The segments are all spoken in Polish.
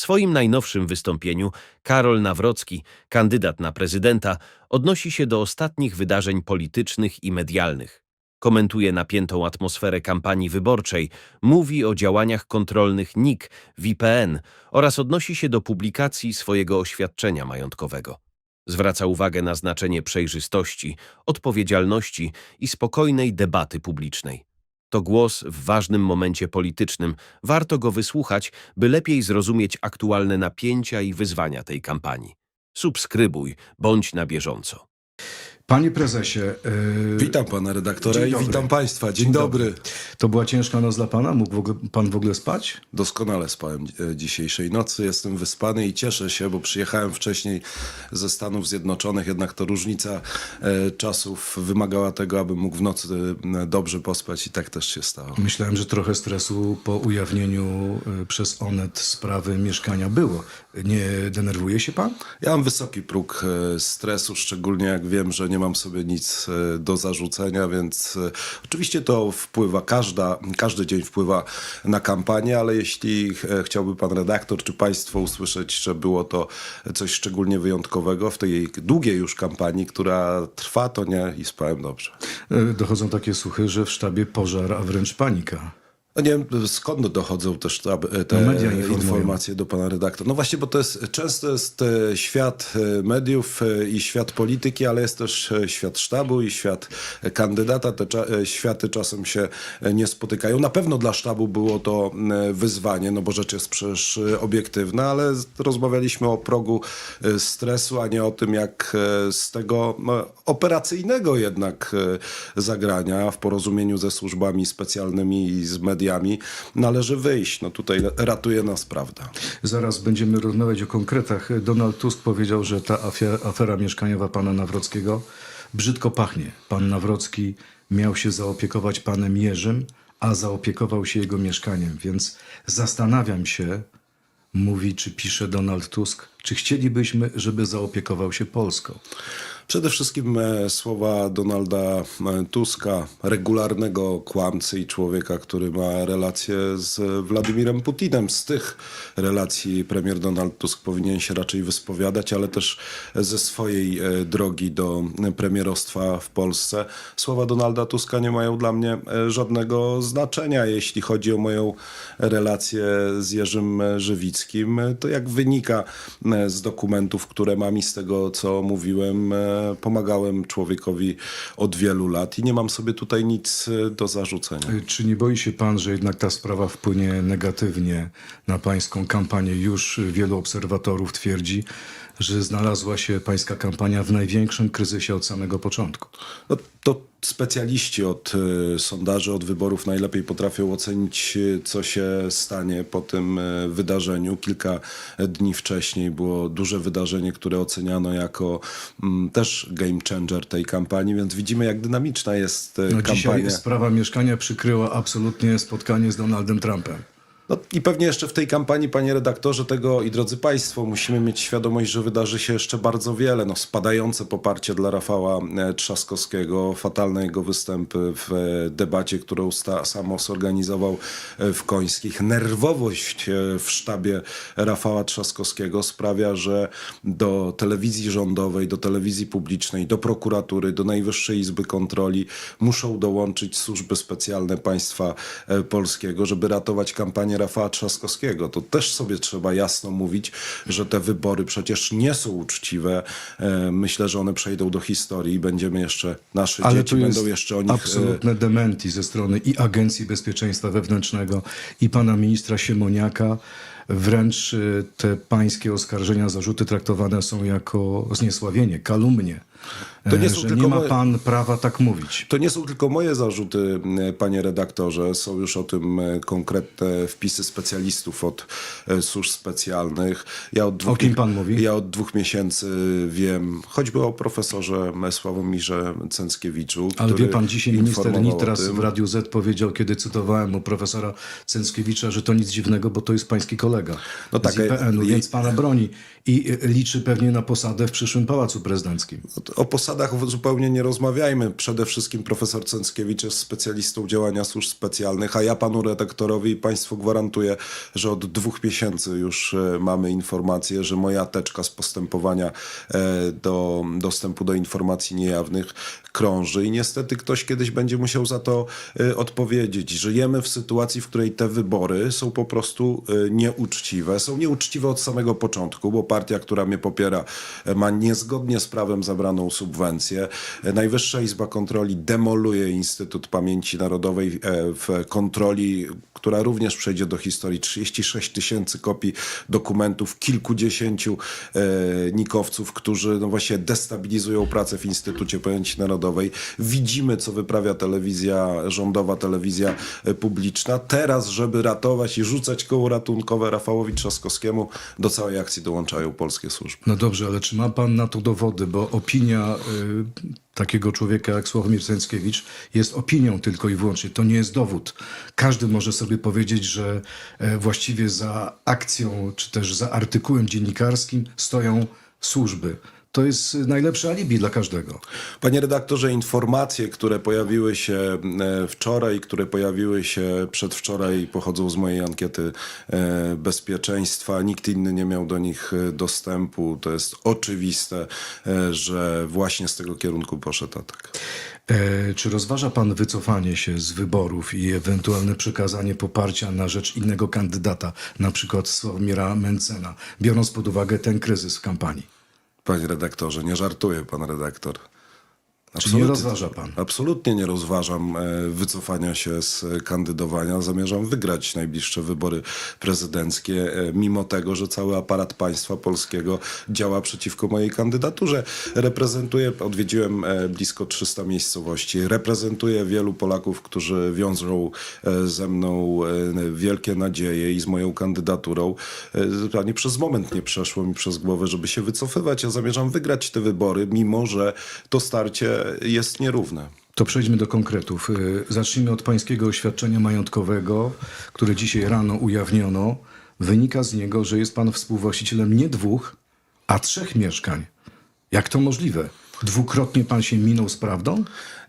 swoim najnowszym wystąpieniu Karol Nawrocki, kandydat na prezydenta, odnosi się do ostatnich wydarzeń politycznych i medialnych. Komentuje napiętą atmosferę kampanii wyborczej, mówi o działaniach kontrolnych NIK w IPN oraz odnosi się do publikacji swojego oświadczenia majątkowego. Zwraca uwagę na znaczenie przejrzystości, odpowiedzialności i spokojnej debaty publicznej. To głos w ważnym momencie politycznym. Warto go wysłuchać, by lepiej zrozumieć aktualne napięcia i wyzwania tej kampanii. Subskrybuj, bądź na bieżąco. Panie prezesie, yy, Witam pana redaktora i witam państwa. Dzień, Dzień dobry. dobry. to była ciężka noc dla pana? Mógł w ogóle, pan w ogóle spać? Doskonale spałem e, dzisiejszej nocy. Jestem wyspany i cieszę się, bo przyjechałem wcześniej ze Stanów Zjednoczonych, jednak to różnica e, czasów wymagała tego, abym mógł w nocy dobrze pospać i tak też się stało. Myślałem, że trochę stresu po ujawnieniu przez Onet sprawy mieszkania było. Nie denerwuje się pan? Ja mam wysoki próg stresu, szczególnie jak wiem, że nie mam sobie nic e, do zarzucenia, więc e, oczywiście to wpływa, każda, każdy dzień wpływa na kampanię, ale jeśli e, chciałby pan redaktor czy państwo usłyszeć, że było to coś szczególnie wyjątkowego w tej długiej już kampanii, która trwa, to nie i spałem dobrze. Dochodzą takie słuchy, że w sztabie pożar, a wręcz panika. No nie wiem, skąd dochodzą też te, te No, informacje do pana redaktora. No właśnie, bo to jest, często jest e, świat e, mediów e, i świat polityki, ale jest też e, świat sztabu i świat e, kandydata. Te cza- e, światy czasem się e, nie spotykają. Na pewno dla sztabu było to e, wyzwanie, no bo rzecz jest przecież e, obiektywna, ale rozmawialiśmy o progu e, stresu, a nie o tym, jak e, z tego no, operacyjnego jednak e, zagrania w porozumieniu ze służbami specjalnymi i z mediami należy wyjść. No tutaj ratuje nas prawda. Zaraz będziemy rozmawiać o konkretach. Donald Tusk powiedział, że ta afia- afera mieszkaniowa pana Nawrockiego brzydko pachnie. Pan Nawrocki miał się zaopiekować panem Jerzym, a zaopiekował się jego mieszkaniem. Więc zastanawiam się, mówi czy pisze Donald Tusk, czy chcielibyśmy, żeby zaopiekował się Polską. Przede wszystkim e, słowa Donalda e, Tuska, regularnego kłamcy i człowieka, który ma relacje z Władimirem Putinem. Z tych relacji premier Donald Tusk powinien się raczej wyspowiadać, ale też ze swojej e, drogi do premierostwa w Polsce. Słowa Donalda Tuska nie mają dla mnie żadnego znaczenia, jeśli chodzi o moją relację z Jerzym Żywickim. To jak wynika z dokumentów, które mam i z tego, co mówiłem, pomagałem człowiekowi od wielu lat i nie mam sobie tutaj nic e, do zarzucenia. Czy nie boi się pan, że jednak ta sprawa wpłynie negatywnie na pańską kampanię? Już wielu obserwatorów twierdzi, że znalazła się pańska kampania w największym kryzysie od samego początku. No, to specjaliści od e, sondaży, od wyborów najlepiej potrafią ocenić, e, co się stanie po tym e, wydarzeniu. Kilka dni wcześniej było duże wydarzenie, które oceniano jako mm, też game changer tej kampanii, więc widzimy, jak dynamiczna jest e, No kampania. dzisiaj sprawa mieszkania przykryła absolutnie spotkanie z Donaldem Trumpem. No i pewnie jeszcze w tej kampanii, panie redaktorze, tego i drodzy państwo, musimy mieć świadomość, że wydarzy się jeszcze bardzo wiele. No, spadające poparcie dla Rafała e, Trzaskowskiego, fatalne jego występy w e, debacie, którą samo zorganizował e, w Końskich. Nerwowość w sztabie Rafała Trzaskowskiego sprawia, że do telewizji rządowej, do telewizji publicznej, do prokuratury, do Najwyższej Izby Kontroli muszą dołączyć służby specjalne państwa polskiego, żeby ratować kampanię Rafała Trzaskowskiego. To też sobie trzeba jasno mówić, że te wybory przecież nie są uczciwe. E, Myślę, że one przejdą do historii i będziemy jeszcze, nasze Ale dzieci będą jeszcze o nich... e, absolutne dementi ze strony i Agencji Bezpieczeństwa Wewnętrznego, i pana ministra Siemoniaka. Wręcz y, te pańskie oskarżenia, zarzuty traktowane są jako zniesławienie, kalumnie. To nie E, są że tylko nie ma moje- pan prawa tak mówić. To nie są tylko moje zarzuty, e, panie redaktorze. Są już o tym e, konkretne wpisy specjalistów od służb specjalnych. Ja od dwóch, O kim pan mówi? Ja od dwóch miesięcy wiem, choćby o profesorze Sławomirze Cęckiewiczu. Ale wie pan, dzisiaj minister o Nitras w Radiu Z powiedział, kiedy cytowałem mu profesora Cęckiewicza, że to nic dziwnego, bo to jest pański kolega. No tak, z IPN-u, e, więc pana broni i liczy pewnie na posadę w przyszłym Pałacu Prezydenckim. O posadach zupełnie nie rozmawiajmy. Przede wszystkim profesor Cęckiewicz jest specjalistą działania służb specjalnych, a ja panu redaktorowi i państwu gwarantuję, że od dwóch miesięcy już e, mamy informację, że moja teczka z postępowania e, do dostępu do informacji niejawnych krąży i niestety ktoś kiedyś będzie musiał za to e, odpowiedzieć. Żyjemy w sytuacji, w której te wybory są po prostu nieuczciwe. Są nieuczciwe od samego początku, bo partia, która mnie popiera, e, ma niezgodnie z prawem zabraną subwencję. E, Najwyższa Izba Kontroli demoluje Instytut Pamięci Narodowej e, w kontroli, która również przejdzie do historii. 36 tysięcy kopii dokumentów, kilkudziesięciu nikowców, którzy no właśnie destabilizują pracę w Instytucie Pamięci Narodowej. Widzimy, co wyprawia telewizja rządowa, telewizja publiczna. Teraz, żeby ratować i rzucać koło ratunkowe Rafałowi Trzaskowskiemu, do całej akcji dołączają polskie służby. No dobrze, ale czy ma pan na to dowody? Bo opinia y, takiego człowieka jak Sławomir Cęckiewicz jest opinią tylko i wyłącznie. To nie jest dowód. Każdy może sobie powiedzieć, że e, właściwie za akcją czy też za artykułem dziennikarskim stoją służby. To jest najlepsze alibi dla każdego. Panie redaktorze, informacje, które pojawiły się e, wczoraj, które pojawiły się przedwczoraj, pochodzą z mojej ankiety e, bezpieczeństwa. Nikt inny nie miał do nich e, dostępu. To jest oczywiste, że właśnie z tego kierunku poszedł atak. E, czy rozważa pan wycofanie się z wyborów i ewentualne przekazanie poparcia na rzecz innego kandydata, na przykład Sławomira Mencena, biorąc pod uwagę ten kryzys w kampanii? Panie redaktorze, nie żartuje pan redaktor. Czy nie rozważa pan? Absolutnie nie rozważam e, wycofania się z kandydowania. Zamierzam wygrać najbliższe wybory prezydenckie, e, mimo tego, że cały aparat państwa polskiego działa przeciwko mojej kandydaturze. Reprezentuję, odwiedziłem e, blisko 300 miejscowości, reprezentuję wielu Polaków, którzy wiążą ze mną wielkie nadzieje i z moją kandydaturą. Ani przez moment nie przeszło mi przez głowę, żeby się wycofywać. Ja zamierzam wygrać te wybory, mimo że to starcie jest nierówne. To przejdźmy do konkretów. Y, Zacznijmy od pańskiego oświadczenia majątkowego, które dzisiaj rano ujawniono. Wynika z niego, że jest pan współwłaścicielem nie dwóch, a trzech mieszkań. Jak to możliwe? Dwukrotnie pan się minął z prawdą?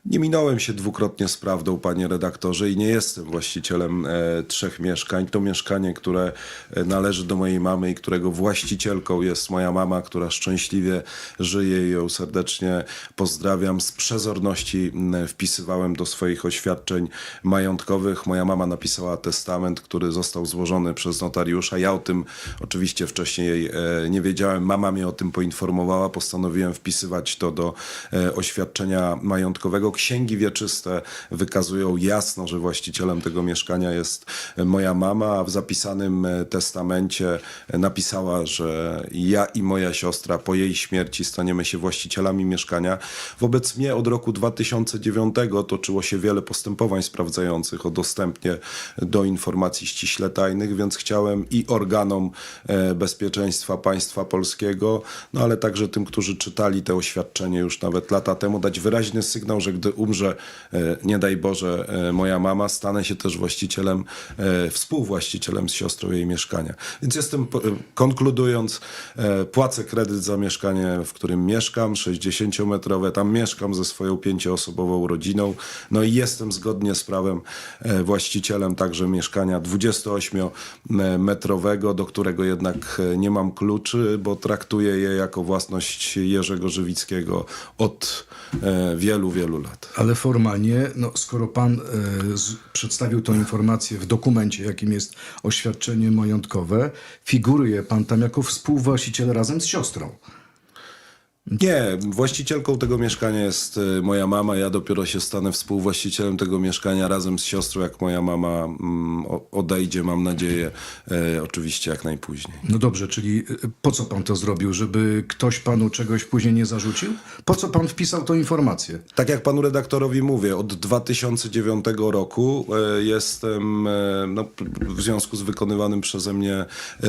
Nie minąłem się dwukrotnie z prawdą, panie redaktorze, i nie jestem właścicielem e, trzech mieszkań. To mieszkanie, które e, należy do mojej mamy i którego właścicielką jest moja mama, która szczęśliwie żyje i ją serdecznie pozdrawiam. Z przezorności wpisywałem do swoich oświadczeń majątkowych. Moja mama napisała testament, który został złożony przez notariusza. Ja o tym oczywiście wcześniej e, nie wiedziałem. Mama mnie o tym poinformowała. Postanowiłem wpisywać to do e, oświadczenia majątkowego. Księgi wieczyste wykazują jasno, że właścicielem tego mieszkania jest moja mama, a w zapisanym e, testamencie napisała, że ja i moja siostra po jej śmierci staniemy się właścicielami mieszkania. Wobec mnie od roku 2009 toczyło się wiele postępowań sprawdzających o dostępie do informacji ściśle tajnych, więc chciałem i organom e, bezpieczeństwa państwa polskiego, no ale także tym, którzy czytali te oświadczenie już nawet lata temu, dać wyraźny sygnał, że gdy umrze, e, nie daj Boże, e, moja mama, stanę się też właścicielem, e, współwłaścicielem z siostrą jej mieszkania. Więc jestem, konkludując, płacę kredyt za mieszkanie, w którym mieszkam, 60-metrowe, tam mieszkam ze swoją pięcioosobową rodziną, no i jestem zgodnie z prawem właścicielem także mieszkania 28-metrowego, do którego jednak nie mam kluczy, bo traktuję je jako własność Jerzego Żywickiego od wielu, wielu lat. Ale formalnie, no, skoro pan e, z, przedstawił tą informację w dokumencie, jakim jest oświadczenie majątkowe, figuruje pan tam jako współwłaściciel razem z siostrą. Nie, właścicielką tego mieszkania jest e, moja mama. Ja dopiero się stanę współwłaścicielem tego mieszkania razem z siostrą, jak moja mama mm, odejdzie, mam nadzieję, e, oczywiście jak najpóźniej. No dobrze, czyli e, po co pan to zrobił? Żeby ktoś panu czegoś później nie zarzucił? Po co pan wpisał tą informację? Tak jak panu redaktorowi mówię, od 2009 roku jestem, no, w związku z wykonywanym przeze mnie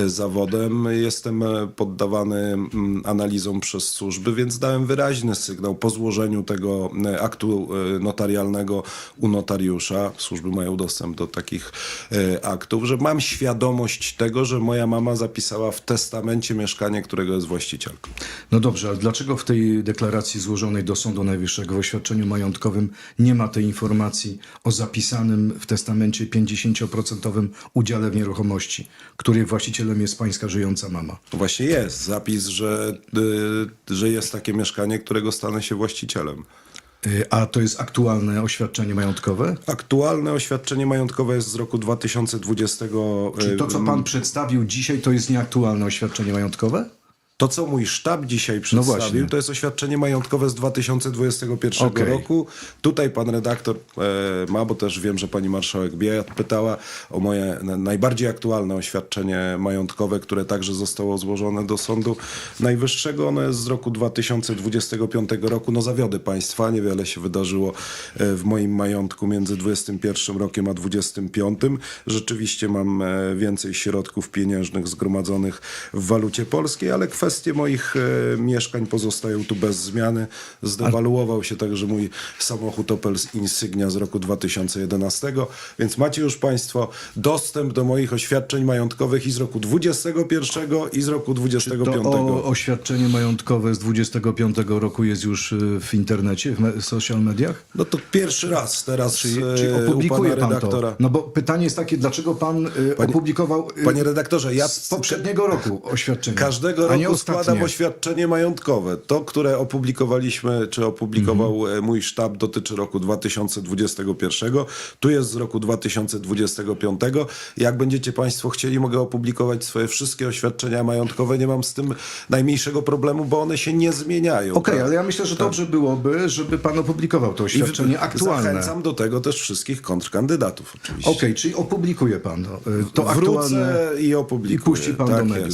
zawodem, jestem poddawany mm, analizom przez służby służby, więc dałem wyraźny sygnał po złożeniu tego e, aktu e, notarialnego u notariusza. Służby mają dostęp do takich e, aktów, że mam świadomość tego, że moja mama zapisała w testamencie mieszkanie, którego jest właścicielką. No dobrze, ale dlaczego w tej deklaracji złożonej do Sądu Najwyższego w oświadczeniu majątkowym nie ma tej informacji o zapisanym w testamencie 50% udziale w nieruchomości, której właścicielem jest pańska żyjąca mama? Właśnie jest zapis, że, y, że jest takie mieszkanie, którego stanę się właścicielem. Y, A to jest aktualne oświadczenie majątkowe? Aktualne oświadczenie majątkowe jest z roku 2020. Czy to, co y, pan przedstawił dzisiaj, to jest nieaktualne oświadczenie majątkowe? To, co mój sztab dzisiaj No przedstawił, to jest oświadczenie majątkowe z 2021 Okej. roku. Tutaj pan redaktor e, ma, bo też wiem, że pani marszałek Biejat pytała o moje na- najbardziej aktualne oświadczenie majątkowe, które także zostało złożone do Sądu Najwyższego. Ono jest z roku 2025 roku. No zawiodę państwa, niewiele się wydarzyło e, w moim majątku między 21 rokiem a 25. Rzeczywiście mam e, więcej środków pieniężnych zgromadzonych w walucie polskiej, ale kwestie moich e, mieszkań pozostają tu bez zmiany. Zdewaluował się także mój samochód Opel Insignia z roku 2011, więc macie już Państwo dostęp do moich oświadczeń majątkowych i z roku 21 i z roku 25. To o, oświadczenie majątkowe z 25 roku jest już y, w internecie, w me- social mediach? No to pierwszy raz teraz Czy, e, czy u opublikuje pana pan redaktora. to? No bo pytanie jest takie, dlaczego pan y, opublikował y, Panie redaktorze, ja z poprzedniego roku oświadczenie, Każdego a nie roku ostatnie. składam oświadczenie majątkowe. To, które opublikowaliśmy, czy opublikował Mhm. e, mój sztab, dotyczy roku 2021. Tu jest z roku 2025. Jak będziecie Państwo chcieli, mogę opublikować swoje wszystkie oświadczenia majątkowe. Nie mam z tym najmniejszego problemu, bo one się nie zmieniają. Okej, tak? ale ja myślę, że dobrze byłoby, żeby pan opublikował to I oświadczenie aktualne. Zachęcam do tego też wszystkich kontrkandydatów oczywiście. Okej, czyli opublikuje pan to, y, to Wrócę aktualne i opublikuję. i puści pan tak do mediów. Jest.